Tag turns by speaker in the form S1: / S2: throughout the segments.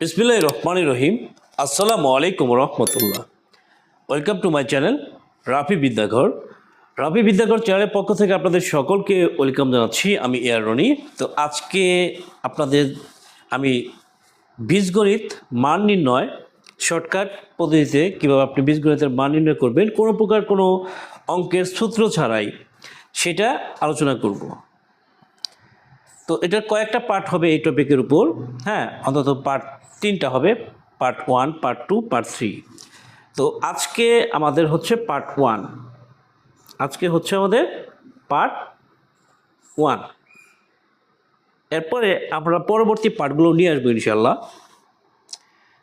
S1: বিসমিল্লাহ রহমান রহিম। আসসালামু আলাইকুম রহমতুল্লাহ। Welcome to my channel Rafi Vidyaghar. Rafi Vidyaghar চ্যানেলের পক্ষ থেকে আপনাদের সকলকে ওয়েলকাম জানাচ্ছি। আমি এয়ার রনি। তো আজকে আপনাদের আমি বীজগণিত মান নির্ণয় শর্টকাট পদ্ধতিতে কীভাবে আপনি বীজগণিতের মান নির্ণয় করবেন, কোনো প্রকার কোনো অঙ্কের সূত্র ছাড়াই সেটা আলোচনা করব। তো এটার কয়েকটা পার্ট হবে এই টপিকের উপর। হ্যাঁ অন্তত পার্ট তিনটা হবে। Part one part two part three তো আজকে আমাদের হচ্ছে পার্ট ওয়ান আজকে হচ্ছে আমাদের পার্ট ওয়ান এরপরে আমরা পরবর্তী পার্টগুলো নিয়ে আসব ইনশাল্লাহ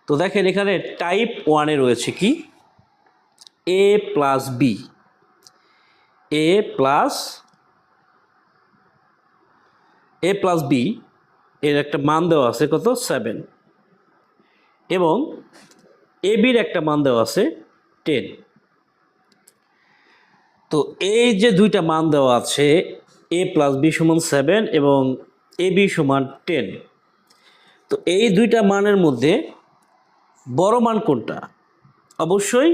S1: তো দেখেন এখানে টাইপ ওয়ানে রয়েছে কি? A plus B A plus A plus B এর একটা মান দেওয়া আছে কত? সেভেন এবং এ বির একটা মান দেওয়া আছে টেন তো এই যে দুইটা মান দেওয়া আছে এ প্লাস বি সমান সেভেন এবং এ বি সমান টেন তো এই দুইটা মানের মধ্যে বড় মান কোনটা? অবশ্যই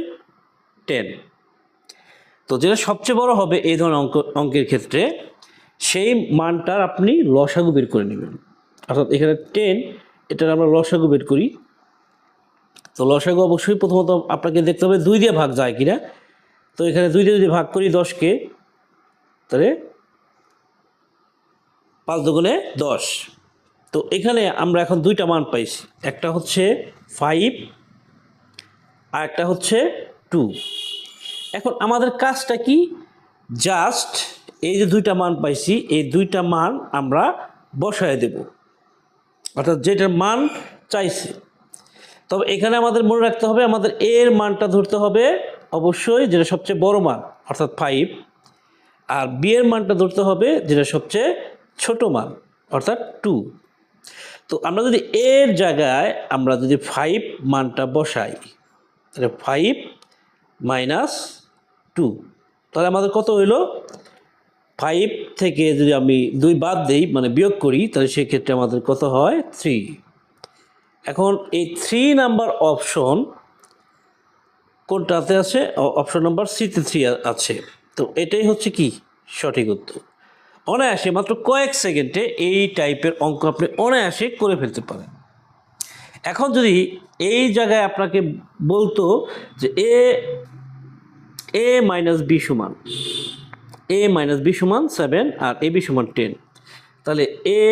S1: টেন তো যেটা সবচেয়ে বড় হবে এই ধরনের অঙ্ক অঙ্কের ক্ষেত্রে সেই মানটার আপনি লসাগু বের করে নেবেন। অর্থাৎ এখানে টেন এটার আমরা লসাগু বের করি। তো লসাগু অবশ্যই প্রথমত আপনাকে দেখতে হবে দুই দিয়ে ভাগ যায় কিনা। তো এখানে দুই দিয়ে যদি ভাগ করি দশকে, তাহলে পাঁচ দুগুণে দশ। তো এখানে আমরা এখন দুইটা মান পাইছি। একটা হচ্ছে ফাইভ আর একটা হচ্ছে টু এখন আমাদের কাজটা কি? জাস্ট এই যে দুইটা মান পাইছি, এই দুইটা মান আমরা বসায় দেব। অর্থাৎ যেটার মান চাইছি। তবে এখানে আমাদের মনে রাখতে হবে, আমাদের এর মানটা ধরতে হবে অবশ্যই যেটা সবচেয়ে বড় মান, অর্থাৎ ফাইভ আর বি এর মানটা ধরতে হবে যেটা সবচেয়ে ছোট মান, অর্থাৎ টু তো আমরা যদি এর জায়গায় আমরা যদি ফাইভ মানটা বসাই, তাহলে ফাইভ মাইনাস টু তাহলে আমাদের কত হইল? ফাইভ থেকে যদি আমি দুই বাদ দিই মানে বিয়োগ করি, তাহলে সেক্ষেত্রে আমাদের কত হয়? থ্রি। এখন এই থ্রি নাম্বার অপশন কোনটাতে আছে? অপশন নাম্বার সিতে থ্রি আছে। তো এটাই হচ্ছে কি? সঠিক উত্তর। অনায়াসে মাত্র কয়েক সেকেন্ডে এই টাইপের অঙ্ক আপনি অনায়াসে করে ফেলতে পারেন। এখন যদি এই জায়গায় আপনাকে বলতো যে এ এ মাইনাস বি সমান এ মাইনাস বি সমান সেভেন আর এ বি সমান টেন তাহলে এ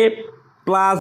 S1: প্লাস